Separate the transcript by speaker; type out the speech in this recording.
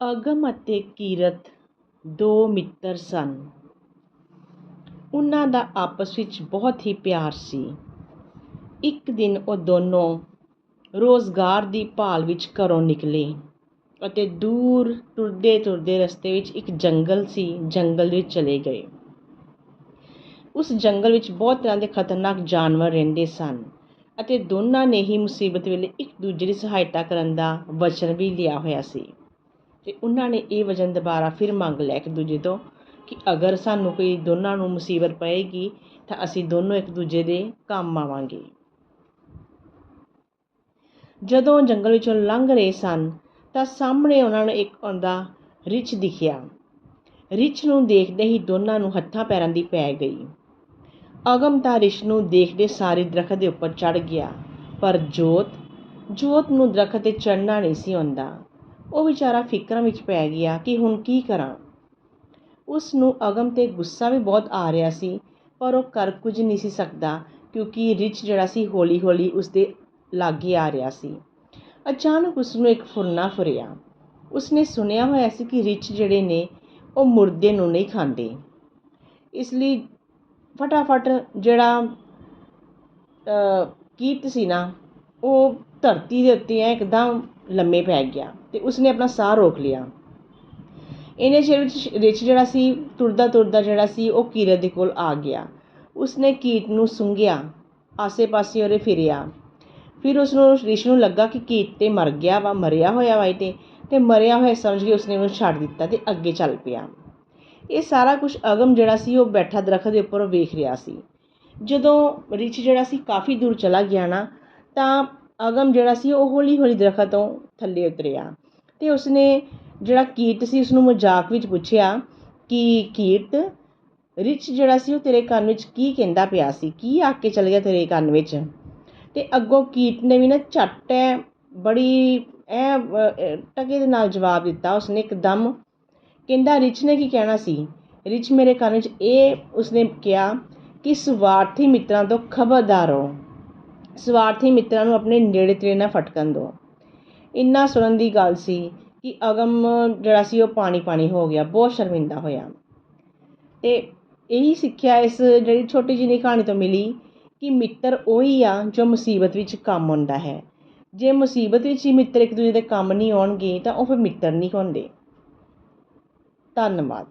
Speaker 1: ਅਗਮ ਅਤੇ ਕੀਰਤ ਦੋ ਮਿੱਤਰ ਸਨ। ਉਹਨਾਂ ਦਾ ਆਪਸ ਵਿੱਚ ਬਹੁਤ ਹੀ ਪਿਆਰ ਸੀ। ਇੱਕ ਦਿਨ ਉਹ ਦੋਨੋਂ ਰੁਜ਼ਗਾਰ ਦੀ ਭਾਲ ਵਿੱਚ ਘਰੋਂ ਨਿਕਲੇ ਅਤੇ ਦੂਰ ਤੁਰਦੇ ਤੁਰਦੇ ਰਸਤੇ ਵਿੱਚ ਇੱਕ ਜੰਗਲ ਸੀ, ਜੰਗਲ ਵਿੱਚ ਚਲੇ ਗਏ। ਉਸ ਜੰਗਲ ਵਿੱਚ ਬਹੁਤ ਤਰ੍ਹਾਂ ਦੇ ਖਤਰਨਾਕ ਜਾਨਵਰ ਰਹਿੰਦੇ ਸਨ ਅਤੇ ਦੋਨਾਂ ਨੇ ਹੀ ਮੁਸੀਬਤ ਵੇਲੇ ਇੱਕ ਦੂਜੇ ਦੀ ਸਹਾਇਤਾ ਕਰਨ ਦਾ ਵਚਨ ਵੀ ਲਿਆ ਹੋਇਆ ਸੀ। ਅਤੇ ਉਹਨਾਂ ਨੇ ਇਹ ਵਚਨ ਦੁਬਾਰਾ ਫਿਰ ਮੰਗ ਲਿਆ ਇੱਕ ਦੂਜੇ ਤੋਂ ਕਿ ਅਗਰ ਸਾਨੂੰ ਕੋਈ ਦੋਨਾਂ ਨੂੰ ਮੁਸੀਬਤ ਪਏਗੀ ਤਾਂ ਅਸੀਂ ਦੋਨੋਂ ਇੱਕ ਦੂਜੇ ਦੇ ਕੰਮ ਆਵਾਂਗੇ। ਜਦੋਂ ਜੰਗਲ ਵਿੱਚੋਂ ਲੰਘ ਰਹੇ ਸਨ ਤਾਂ ਸਾਹਮਣੇ ਉਹਨਾਂ ਨੂੰ ਇੱਕ ਆਉਂਦਾ ਰਿਛ ਦਿਖਿਆ। ਰਿਛ ਨੂੰ ਦੇਖਦੇ ਹੀ ਦੋਨਾਂ ਨੂੰ ਹੱਥਾਂ ਪੈਰਾਂ ਦੀ ਪੈ ਗਈ। ਅਗਮ ਤਾਂ ਰਿਛ ਨੂੰ ਦੇਖਦੇ ਸਾਰੇ ਦਰਖਤ ਦੇ ਉੱਪਰ ਚੜ ਗਿਆ, ਪਰ ਜੋਤ ਜੋਤ ਨੂੰ ਦਰਖਤ ਤੇ ਚੜਨਾ ਨਹੀਂ ਸੀ ਆਉਂਦਾ। ਉਹ ਵਿਚਾਰਾ ਫਿਕਰਾਂ ਵਿੱਚ ਪੈ ਗਿਆ ਕਿ ਹੁਣ ਕੀ ਕਰਾਂ। ਉਸ ਨੂੰ ਅਗਮ ਤੇ ਗੁੱਸਾ ਵੀ ਬਹੁਤ ਆ ਰਿਹਾ ਸੀ, ਪਰ ਉਹ ਕਰ ਕੁਝ ਨਹੀਂ ਸੀ ਸਕਦਾ, ਕਿਉਂਕਿ ਰਿਚ ਜਿਹੜਾ ਸੀ ਹੌਲੀ ਹੌਲੀ ਉਸ ਦੇ ਲਾਗੇ ਆ ਰਿਹਾ ਸੀ। ਅਚਾਨਕ ਉਸ ਨੂੰ ਇੱਕ ਫੁਰਨਾ ਫੁਰਿਆ। ਉਸਨੇ ਸੁਣਿਆ ਹੋਇਆ ਸੀ ਕਿ ਰਿਚ ਜਿਹੜੇ ਨੇ, ਉਹ ਮੁਰਦੇ ਨੂੰ ਨਹੀਂ ਖਾਂਦੇ। ਇਸ ਲਈ ਫਟਾਫਟ ਜਿਹੜਾ ਕੀਰਤ ਸੀ ਨਾ ਉਹ ਧਰਤੀ ਦੇ ਉੱਤੇ ਐ ਇੱਕਦਮ ਲੰਮੇ ਪੈ ਗਿਆ ਅਤੇ ਉਸਨੇ ਆਪਣਾ ਸਾਹ ਰੋਕ ਲਿਆ। ਇੰਨੇ ਚਿਰ ਵਿੱਚ ਰਿੱਛ ਜਿਹੜਾ ਸੀ, ਤੁਰਦਾ ਤੁਰਦਾ ਜਿਹੜਾ ਸੀ, ਉਹ ਕੀਰਤ ਦੇ ਕੋਲ ਆ ਗਿਆ। ਉਸਨੇ ਕੀਟ ਨੂੰ ਸੁੰਘਿਆ, ਆਸੇ-ਪਾਸੇ ਉਹਦੇ ਫਿਰਿਆ। ਫਿਰ ਉਸਨੂੰ ਰਿਸ਼ ਨੂੰ ਲੱਗਾ ਕਿ ਕੀਟ ਤੇ ਮਰ ਗਿਆ ਵਾ, ਮਰਿਆ ਹੋਇਆ ਵਾ ਤੇ ਤੇ ਮਰਿਆ ਹੋਇਆ ਸਮਝ ਕੇ ਉਸਨੇ ਉਹਨੂੰ ਛੱਡ ਦਿੱਤਾ ਤੇ ਅੱਗੇ ਚੱਲ ਪਿਆ। ਇਹ ਸਾਰਾ ਕੁਝ ਅਗਮ ਜਿਹੜਾ ਸੀ, ਉਹ ਬੈਠਾ ਦਰਖਤ ਦੇ ਉੱਪਰ ਵੇਖ ਰਿਹਾ ਸੀ। ਜਦੋਂ ਰਿਚ ਜਿਹੜਾ ਸੀ, ਕਾਫੀ ਦੂਰ ਚਲਾ ਗਿਆ ਨਾ ਤਾਂ ਅਗਮ ਜਿਹੜਾ ਸੀ ਉਹ ਹੌਲੀ ਹੌਲੀ ਦਰਖਤ ਤੋਂ ਥੱਲੇ ਉਤਰਿਆ ਅਤੇ ਉਸਨੇ ਜਿਹੜਾ ਕੀਰਤ ਸੀ ਉਸਨੂੰ ਮਜ਼ਾਕ ਵਿੱਚ ਪੁੱਛਿਆ ਕਿ ਕੀਰਤ ਰਿਚ ਜਿਹੜਾ ਸੀ ਉਹ ਤੇਰੇ ਕੰਨ ਵਿੱਚ ਕੀ ਕਹਿੰਦਾ ਪਿਆ ਸੀ? ਕੀ ਆ ਕੇ ਚਲ ਗਿਆ ਤੇਰੇ ਕੰਨ ਵਿੱਚ? ਅਤੇ ਅੱਗੋਂ ਕੀਰਤ ਨੇ ਵੀ ਨਾ ਝੱਟ ਐ, ਬੜੀ ਐ ਟਕੇ ਦੇ ਨਾਲ ਜਵਾਬ ਦਿੱਤਾ ਉਸਨੇ ਇੱਕਦਮ। ਕਹਿੰਦਾ, ਰਿੱਛ ਨੇ ਕੀ ਕਹਿਣਾ ਸੀ? ਰਿੱਛ ਮੇਰੇ ਕੰਨ ਵਿੱਚ ਇਹ ਉਸਨੇ ਕਿਹਾ ਕਿ ਸਵਾਰਥੀ ਮਿੱਤਰਾਂ ਤੋਂ ਖਬਰਦਾਰ ਰਹੋ। ਸਵਾਰਥੀ ਮਿੱਤਰਾਂ ਨੂੰ ਆਪਣੇ ਨੇੜੇ ਤੇੜੇ ਨਾ ਫਟਕਣ ਦਿਓ ਇੰਨਾ ਸੁਣਨ ਦੀ ਗੱਲ ਸੀ ਕਿ ਅਗਮ ਜਿਹੜਾ ਸੀ ਉਹ ਪਾਣੀ ਪਾਣੀ ਹੋ ਗਿਆ, ਬਹੁਤ ਸ਼ਰਮਿੰਦਾ ਹੋਇਆ। ਤੇ ਇਹੀ ਸਿੱਖਿਆ ਇਸ ਜਿਹੜੀ ਛੋਟੀ ਜਿਹੀ ਕਹਾਣੀ ਤੋਂ ਮਿਲੀ ਕਿ ਮਿੱਤਰ ਉਹੀ ਆ ਜੋ ਮੁਸੀਬਤ ਵਿੱਚ ਕੰਮ ਆਉਂਦਾ ਹੈ। ਜੇ ਮੁਸੀਬਤ ਵਿੱਚ ਹੀ ਮਿੱਤਰ ਇੱਕ ਦੂਜੇ ਦੇ ਕੰਮ ਨਹੀਂ ਆਉਣਗੇ ਤਾਂ ਉਹ ਫਿਰ ਮਿੱਤਰ ਨਹੀਂ ਹੁੰਦੇ। ਧੰਨਵਾਦ।